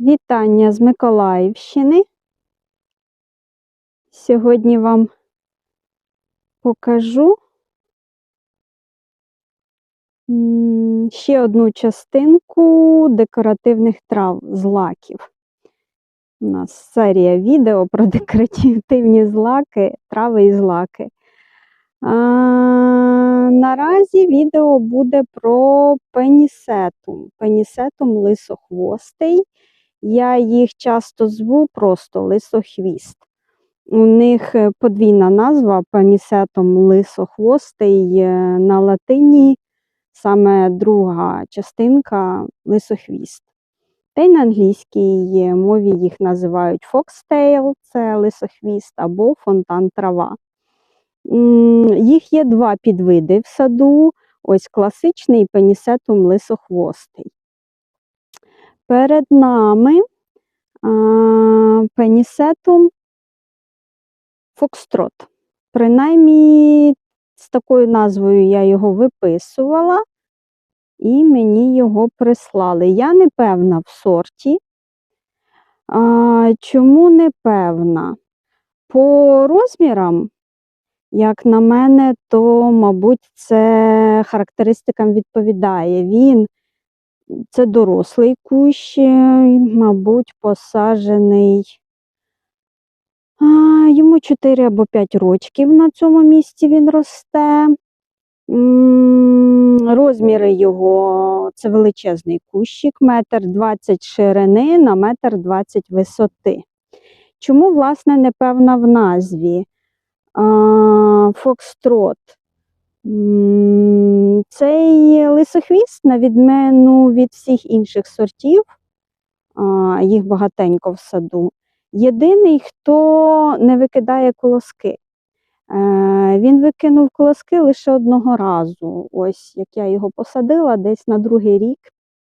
Вітання з Миколаївщини. Сьогодні вам покажу ще одну частинку декоративних трав з лаків. У нас серія відео про декоративні злаки, трави і злаки. А, наразі відео буде про пенісетум. Пенісетум лисохвостий. Я їх часто зву просто лисохвіст. У них е, подвійна назва панісетом лисохвостий е, на латині, саме друга частинка лисохвіст. Та й на англійській мові їх називають foxtail, це лисохвіст, або фонтан трава. Їх є два підвиди в саду. Ось класичний пенісетум лисохвостий. Перед нами пенісетум фокстрот. Принаймні, з такою назвою я його виписувала, і мені його прислали. Я не певна в сорті. А, чому не певна? По розмірам, як на мене, то, мабуть, це характеристикам відповідає. Він це дорослий кущ, е, мабуть, посаджений. Йому 4 або 5 рочків на цьому місці він росте. Розміри його це величезний кущик, метр 20 ширини на метр 20 висоти. Чому, власне, непевна в назві? Фокстрот. Цей лисохвіст, на відміну від всіх інших сортів, їх багатенько в саду. Єдиний, хто не викидає колоски. Е, Він викинув колоски лише одного разу. Ось як я його посадила, десь на другий рік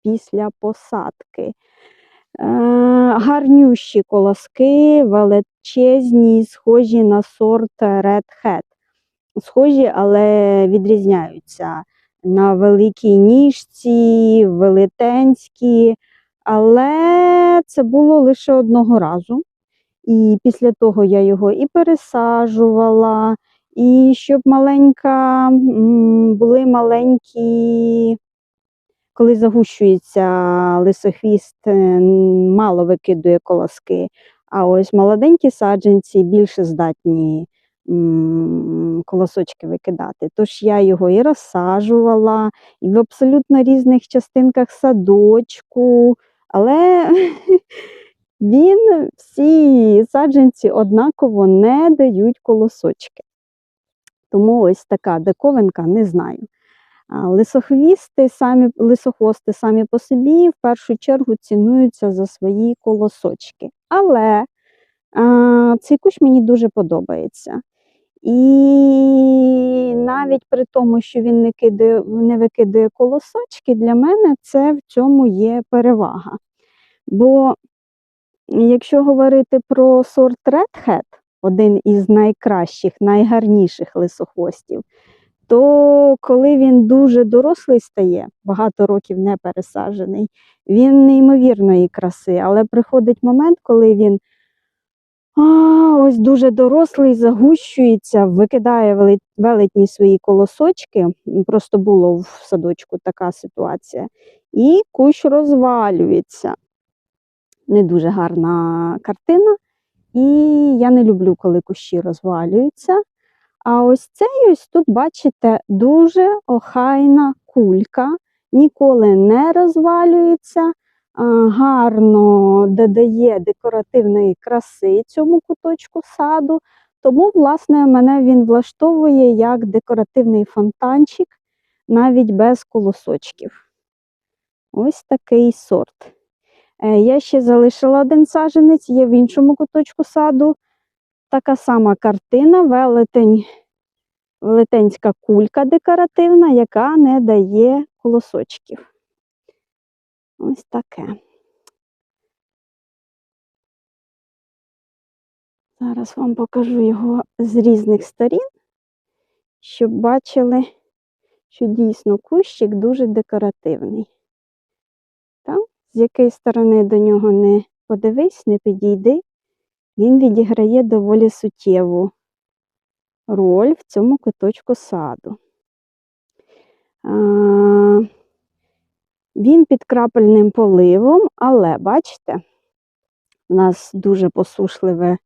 після посадки. Е, Гарнющі колоски, величезні, схожі на сорт Red Hat. Схожі, але відрізняються на великій ніжці, велетенські. Але це було лише одного разу. І після того я його і пересаджувала, і щоб маленька, були маленькі, коли загущується лисохвіст, е, мало викидує колоски. А ось молоденькі саджанці більше здатні колосочки викидати. Тож я його і розсаджувала, і в абсолютно різних частинках садочку, але він всі саджанці однаково не дають колосочки. Тому ось така диковинка, не знаю. Лисохвісти самі, лисохвости самі по собі в першу чергу цінуються за свої колосочки. Але а, цей кущ мені дуже подобається. І навіть при тому, що він не, кидає, не викидає колосочки, для мене це в цьому є перевага. Бо якщо говорити про сорт Red Hat, один із найкращих, найгарніших лисохвостів, то коли він дуже дорослий стає, багато років не пересаджений, він неймовірної краси, але приходить момент, коли він а, ось дуже дорослий, загущується, викидає велетні свої колосочки. Просто було в садочку така ситуація, і кущ розвалюється. Не дуже гарна картина. І я не люблю, коли кущі розвалюються. А ось цей ось тут, бачите, дуже охайна кулька, ніколи не розвалюється, гарно додає декоративної краси цьому куточку саду. Тому, власне, мене він влаштовує як декоративний фонтанчик, навіть без колосочків. Ось такий сорт. Е, Я ще залишила один саджанець, є в іншому куточку саду. Така сама картина, велетень, велетенська кулька декоративна, яка не дає колосочків. Ось таке. Зараз вам покажу його з різних сторін, щоб бачили, що дійсно кущик дуже декоративний. Там з якої сторони до нього не подивись, не підійди, він відіграє доволі суттєву роль в цьому куточку саду. Він під крапельним поливом, але бачите, у нас дуже посушливе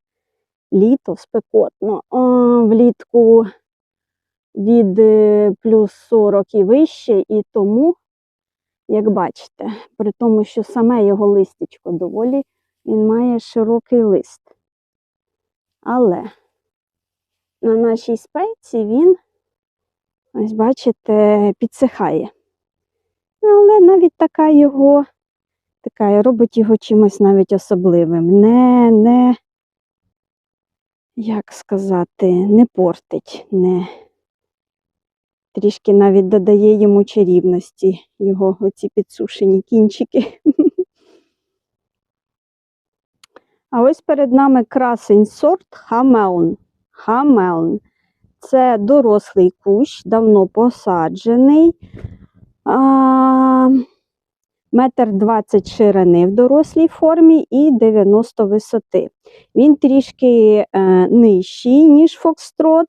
літо, спекотно. Влітку від е, плюс 40 і вище, і тому, як бачите, при тому, що саме його листячко доволі, він має широкий лист. Але на нашій спеці він, ось бачите, підсихає. Але навіть така його, така робить його чимось навіть особливим. Не, не, як сказати, не портить, не трішки навіть додає йому чарівності, його оці підсушені кінчики. А ось перед нами красень сорт Хамелн. Хамелн. Це дорослий кущ, давно посаджений. Метр двадцять ширини в дорослій формі і 90 висоти. Він трішки е, нижчий, ніж фокстрот,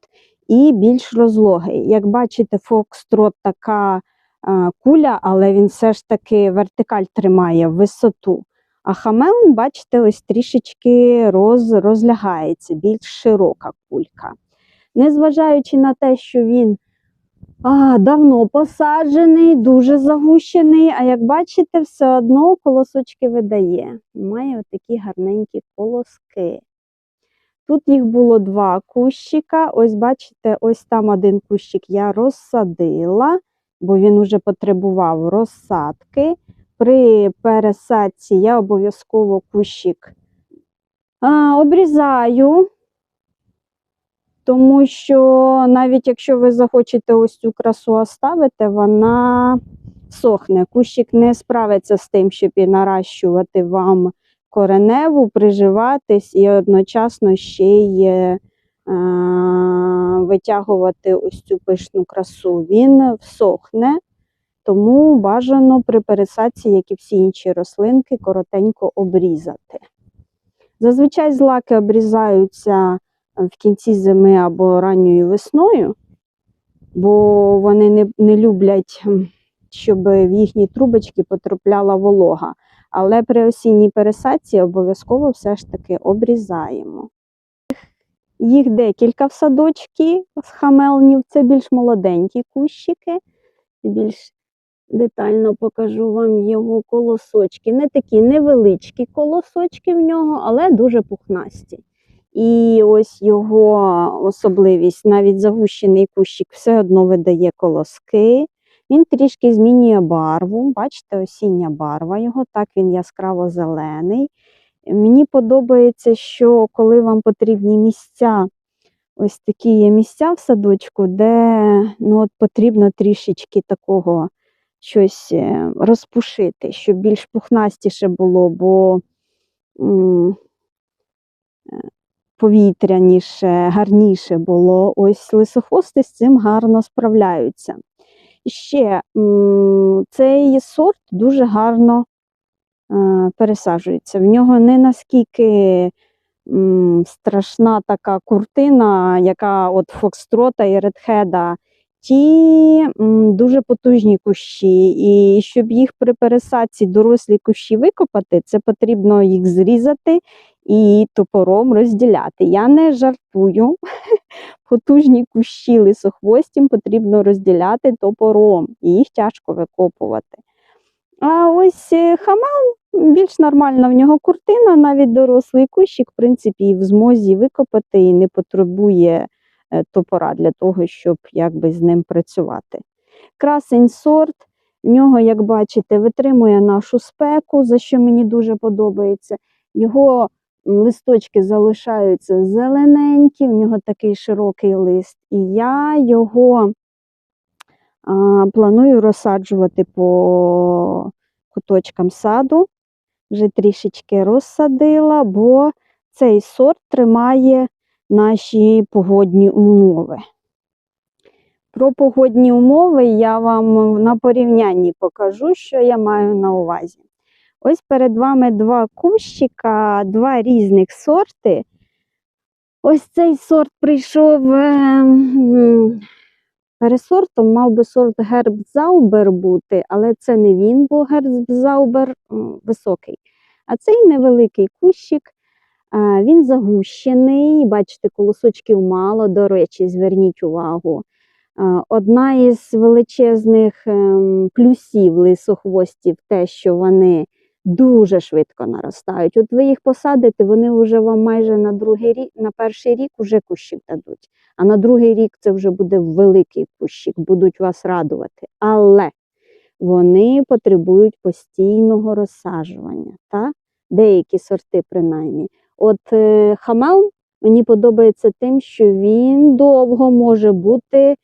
і більш розлогий. Як бачите, фокстрот така е, куля, але він все ж таки вертикаль тримає висоту. А хамелн, бачите, ось трішечки роз, розлягається, більш широка кулька. Незважаючи на те, що він а, давно посаджений, дуже загущений, а як бачите, все одно колосочки видає. Має отакі гарненькі колоски. Тут їх було два кущика. Ось, бачите, ось там один кущик я розсадила, бо він уже потребував розсадки. При пересадці я обов'язково кущик а, обрізаю, тому що навіть якщо ви захочете ось цю красу оставити, вона сохне. Кущик не справиться з тим, щоб і наращувати вам кореневу, приживатись і одночасно ще й е, витягувати ось цю пишну красу. Він всохне, тому бажано при пересадці, як і всі інші рослинки, коротенько обрізати. Зазвичай злаки обрізаються в кінці зими або ранньою весною, бо вони не, не люблять, щоб в їхні трубочки потрапляла волога. Але при осінній пересадці обов'язково все ж таки обрізаємо. Їх декілька в садочки з хамелнів, це більш молоденькі кущики. Більш детально покажу вам його колосочки. Не такі невеличкі колосочки в нього, але дуже пухнасті. І ось його особливість, навіть загущений кущик все одно видає колоски. Він трішки змінює барву. Бачите, осіння барва його, так він яскраво зелений. Мені подобається, що коли вам потрібні місця, ось такі є місця в садочку, де ну, от потрібно трішечки такого щось е, розпушити, щоб більш пухнастіше було, бо е, повітряніше, гарніше було. Ось лисохвости з цим гарно справляються. Ще цей сорт дуже гарно е, пересаджується. В нього не наскільки страшна така куртина, яка от Фокстрота і Редхеда. Ті дуже потужні кущі, і щоб їх при пересадці дорослі кущі викопати, це потрібно їх зрізати і топором розділяти. Я не жартую. Потужні кущі лисохвостім потрібно розділяти топором, і їх тяжко викопувати. А ось е, хамел більш нормальна в нього куртина, навіть дорослий кущик, в принципі, в змозі викопати і не потребує е, топора для того, щоб якби з ним працювати. Красень сорт, в нього, як бачите, витримує нашу спеку, за що мені дуже подобається. Його листочки залишаються зелененькі, в нього такий широкий лист. І я його а, планую розсаджувати по куточкам саду. Вже трішечки розсадила, бо цей сорт тримає наші погодні умови. Про погодні умови я вам на порівнянні покажу, що я маю на увазі. Ось перед вами два кущика, два різних сорти. Ось цей сорт прийшов е, пересортом, мав би сорт Гербзаубер бути, але це не він, бо Гербзаубер високий. А цей невеликий кущик, він загущений, бачите, колосочків мало, до речі, зверніть увагу. Одна із величезних ем, плюсів лисохвостів те, що вони дуже швидко наростають. От ви їх посадите, вони вже вам майже на другий рік, на перший рік вже кущик дадуть. А на другий рік це вже буде великий кущик, будуть вас радувати. Але вони потребують постійного розсаджування. Та? Деякі сорти, принаймні. От е, хамел мені подобається тим, що він довго може бути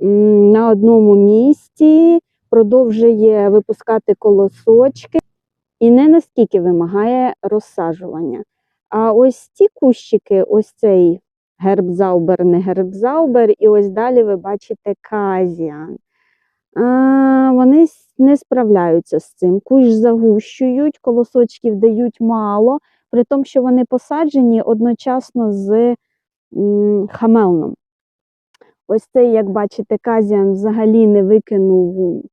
на одному місці, продовжує випускати колосочки і не наскільки вимагає розсаджування. А ось ці кущики, ось цей гербзаубер, не гербзаубер, і ось далі ви бачите казіан. А, вони не справляються з цим. Кущ загущують, колосочків дають мало, при тому, що вони посаджені одночасно з хамелном. Ось цей, як бачите, казіан взагалі не викинув,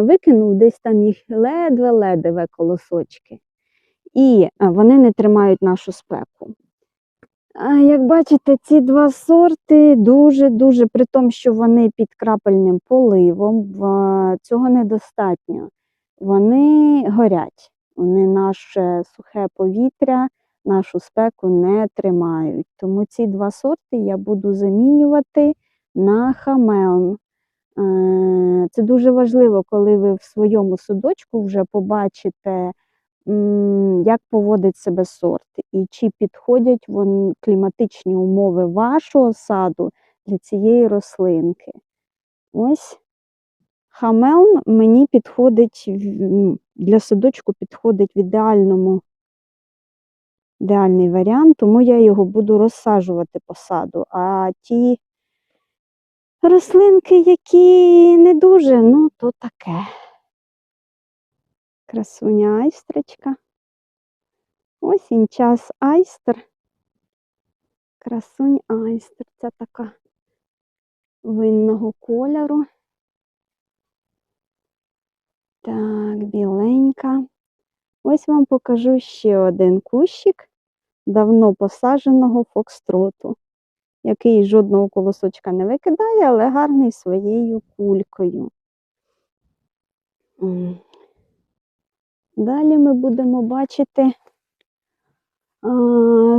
викинув десь там їх ледве-ледве колосочки. І вони не тримають нашу спеку. Як бачите, ці два сорти дуже-дуже, при тому, що вони під крапельним поливом, цього недостатньо. Вони горять, вони наше сухе повітря, нашу спеку не тримають. Тому ці два сорти я буду замінювати на хамеон. Е, Це дуже важливо, коли ви в своєму садочку вже побачите, як поводить себе сорт, і чи підходять вон, кліматичні умови вашого саду для цієї рослинки. Ось хамелн мені підходить для садочку підходить в ідеальному ідеальний варіант, тому я його буду розсаджувати по саду. А ті рослинки, які не дуже, ну то таке. Красуня айстрочка. Осінь час айстер. Красунь айстер. Це така винного кольору. Так, біленька. Ось вам покажу ще один кущик давно посадженого фокстроту, який жодного колосочка не викидає, але гарний своєю кулькою. Далі ми будемо бачити а,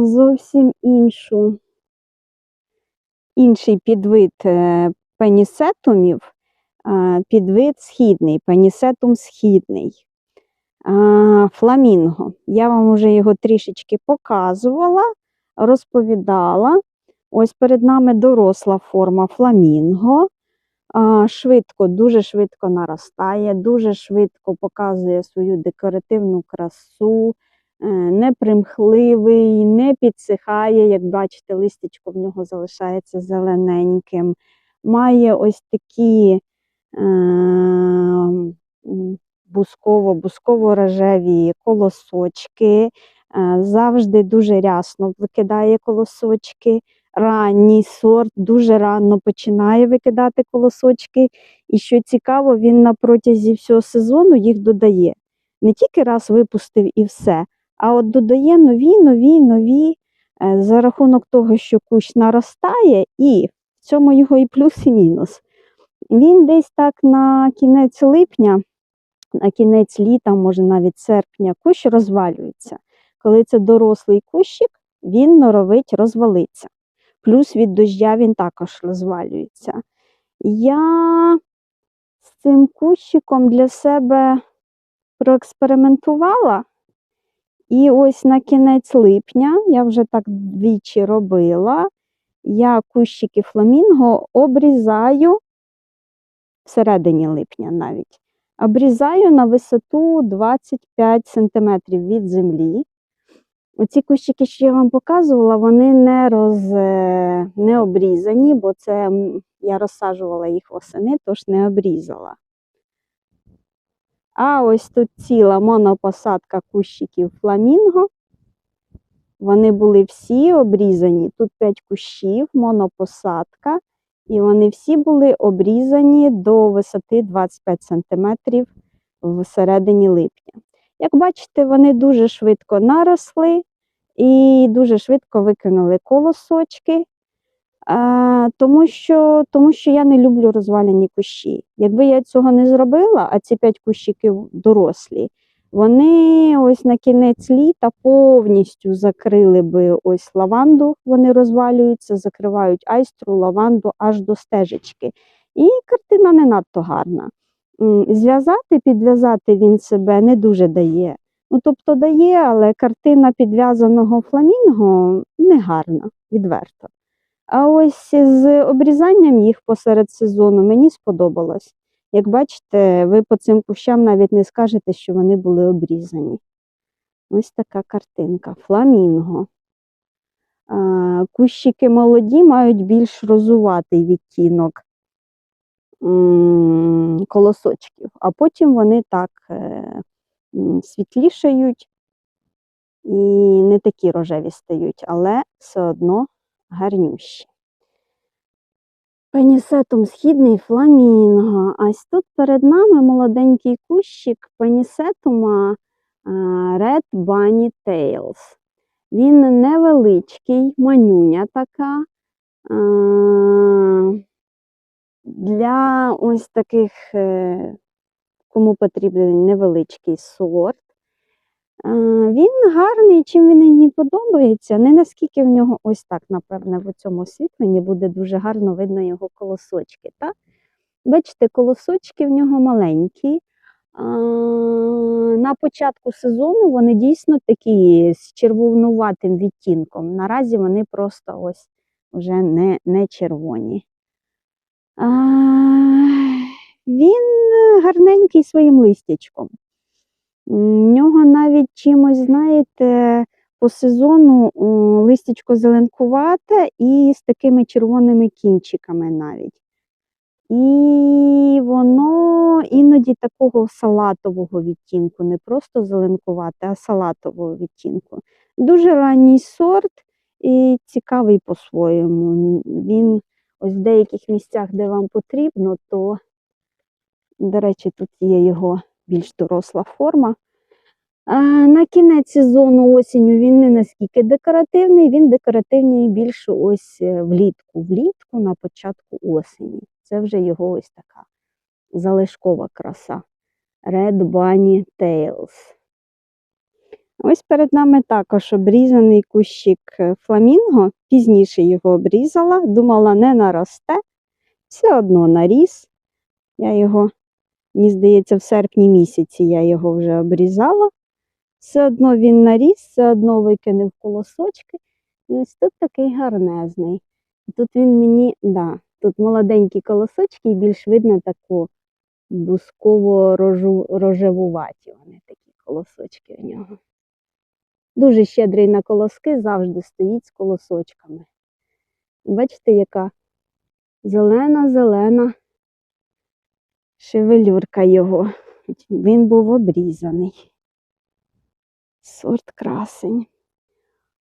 зовсім іншу, інший підвид е, пенісетумів, а, підвид східний, пенісетум східний. А, Фламінго. Я вам вже його трішечки показувала, розповідала. Ось перед нами доросла форма фламінго. Швидко, дуже швидко наростає, дуже швидко показує свою декоративну красу, е, непримхливий, не підсихає. Як бачите, листячко в нього залишається зелененьким. Має ось такі е, бусково-бусково-рожеві колосочки, е, завжди дуже рясно викидає колосочки. Ранній сорт дуже рано починає викидати колосочки. І що цікаво, він на протязі всього сезону їх додає. Не тільки раз випустив і все, а от додає нові, нові, нові е, за рахунок того, що кущ наростає, і в цьому його і плюс, і мінус. Він десь так на кінець липня, на кінець літа, може навіть серпня, кущ розвалюється. Коли це дорослий кущик, він норовить розвалитися. Плюс від дождя він також розвалюється. Я з цим кущиком для себе проекспериментувала. І ось на кінець липня, я вже так двічі робила, я кущики фламінго обрізаю всередині липня навіть. Обрізаю на висоту 25 см від землі. Оці кущики, що я вам показувала, вони не, роз, е, не обрізані, бо це я розсаджувала їх восени, тож не обрізала. А ось тут ціла монопосадка кущиків фламінго. Вони були всі обрізані. Тут 5 кущів, монопосадка, і вони всі були обрізані до висоти 25 см в середині липня. Як бачите, вони дуже швидко наросли і дуже швидко викинули колосочки, тому, що, тому що я не люблю розваляні кущі. Якби я цього не зробила, а ці 5 кущиків дорослі, вони ось на кінець літа повністю закрили би ось лаванду, вони розвалюються, закривають айстру, лаванду аж до стежечки. І картина не надто гарна. Зв'язати, підв'язати він себе не дуже дає. Ну, тобто дає, але картина підв'язаного фламінго не гарна, відверто. А ось з обрізанням їх посеред сезону мені сподобалось. Як бачите, ви по цим кущам навіть не скажете, що вони були обрізані. Ось така картинка. Фламінго. Кущики молоді мають більш розуватий відтінок колосочків, а потім вони так е, світлішають і не такі рожеві стають, але все одно гарнющі. Пенісетум східний фламінго. Ось тут перед нами молоденький кущик пенісетума Red Bunny Tails. Він невеличкий, манюня така. Для ось таких, е, кому потрібен невеличкий сорт. Він гарний, чим він мені подобається. Не наскільки в нього ось так, напевне, в цьому освітленні буде дуже гарно видно його колосочки. Так? Бачите, колосочки в нього маленькі. На початку сезону вони дійсно такі з червонуватим відтінком. Наразі вони просто ось вже не, не червоні. А, Він гарненький своїм листячком. В нього навіть чимось, знаєте, по сезону листячко зеленкувате і з такими червоними кінчиками навіть. І воно іноді такого салатового відтінку, не просто зеленкувате, а салатового відтінку. Дуже ранній сорт і цікавий по-своєму. Він ось в деяких місцях, де вам потрібно, то, до речі, тут є його більш доросла форма. На кінець сезону осінню він не наскільки декоративний, він декоративний більше ось е, влітку. Влітку на початку осені. Це вже його ось така залишкова краса. Red Bunny Tails. Ось перед нами також обрізаний кущик е, фламінго. Пізніше його обрізала, думала, не наросте. Все одно наріс. Я його Мені здається, в серпні місяці я його вже обрізала. Все одно він наріс, все одно викинув колосочки. І ось тут такий гарнезний. Тут він мені, да, тут молоденькі колосочки і більш видно таку бусково-рожевуваті вони такі колосочки у нього. Дуже щедрий на колоски, завжди стоїть з колосочками. Бачите, яка зелена-зелена шевелюрка його. Він був обрізаний. Сорт красень.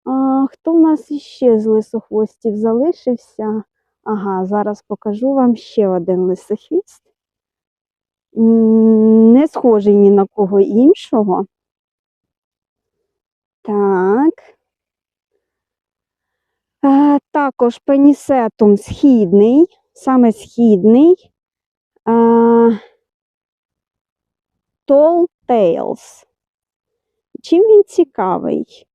А хто в нас іще з лисохвостів залишився? Ага, зараз покажу вам ще один лисохвіст. Не схожий ні на кого іншого. Так. Також пенісетум східний, саме східний. Tall Tales. Чим він цікавий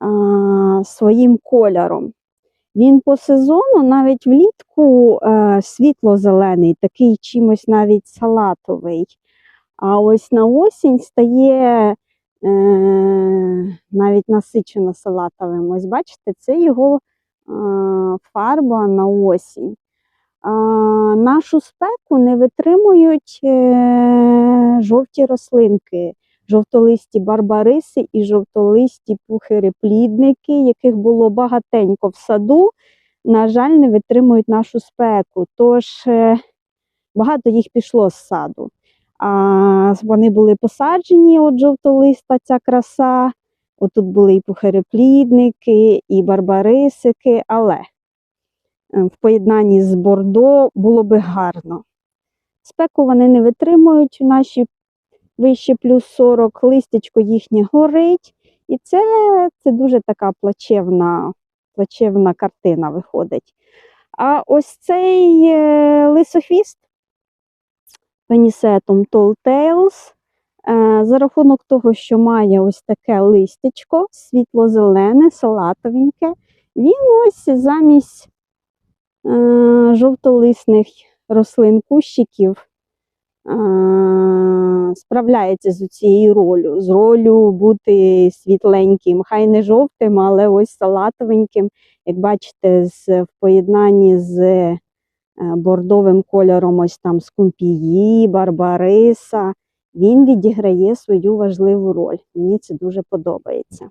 а, своїм кольором? Він по сезону навіть влітку е, світло-зелений, такий чимось навіть салатовий. А ось на осінь стає е, навіть насичено салатовим. Ось бачите, це його е, фарба на осінь. Нашу спеку не витримують е, жовті рослинки, жовтолисті барбариси і жовтолисті пухири-плідники, яких було багатенько в саду, на жаль, не витримують нашу спеку. Тож е, багато їх пішло з саду. А вони були посаджені, от жовтолиста ця краса. Отут були і пухареплідники, і барбарисики, але е, в поєднанні з бордо було би гарно. Спеку вони не витримують наші вище плюс 40, листячко їхнє горить. І це, це дуже така плачевна, плачевна картина виходить. А ось цей е, лисохвіст пенісетом Tall Tales, е, за рахунок того, що має ось таке листячко, світло-зелене, салатовеньке, він ось замість е, жовтолисних рослин кущиків е, справляється з цією ролью, з ролью бути світленьким, хай не жовтим, але ось салатовеньким, як бачите, в поєднанні з бордовим кольором, ось там скумпії, барбариса. Він відіграє свою важливу роль. Мені це дуже подобається.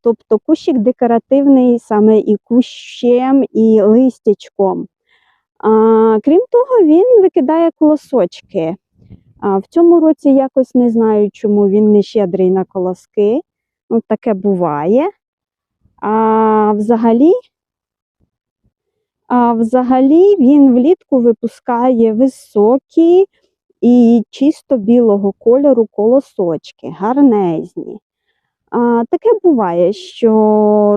Тобто кущик декоративний саме і кущем, і листячком. Крім того, він викидає колосочки. В цьому році якось не знаю, чому він не щедрий на колоски. Ну, таке буває. А взагалі, а взагалі він влітку випускає високі і чисто білого кольору колосочки, гарнезні. А, таке буває, що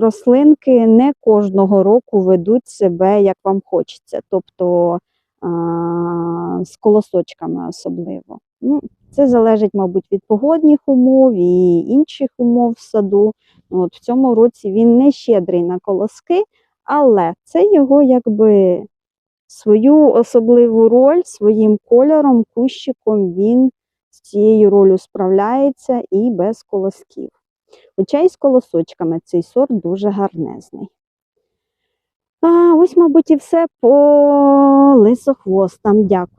рослинки не кожного року ведуть себе, як вам хочеться, тобто а, з колосочками особливо. Ну, це залежить, мабуть, від погодних умов і інших умов в саду. От в цьому році він не щедрий на колоски, але це його якби свою особливу роль своїм кольором, кущиком він з цією ролью справляється і без колосків. Хоча і з колосочками цей сорт дуже гарнезний. А ось, мабуть, і все по лисохвостам. Дякую.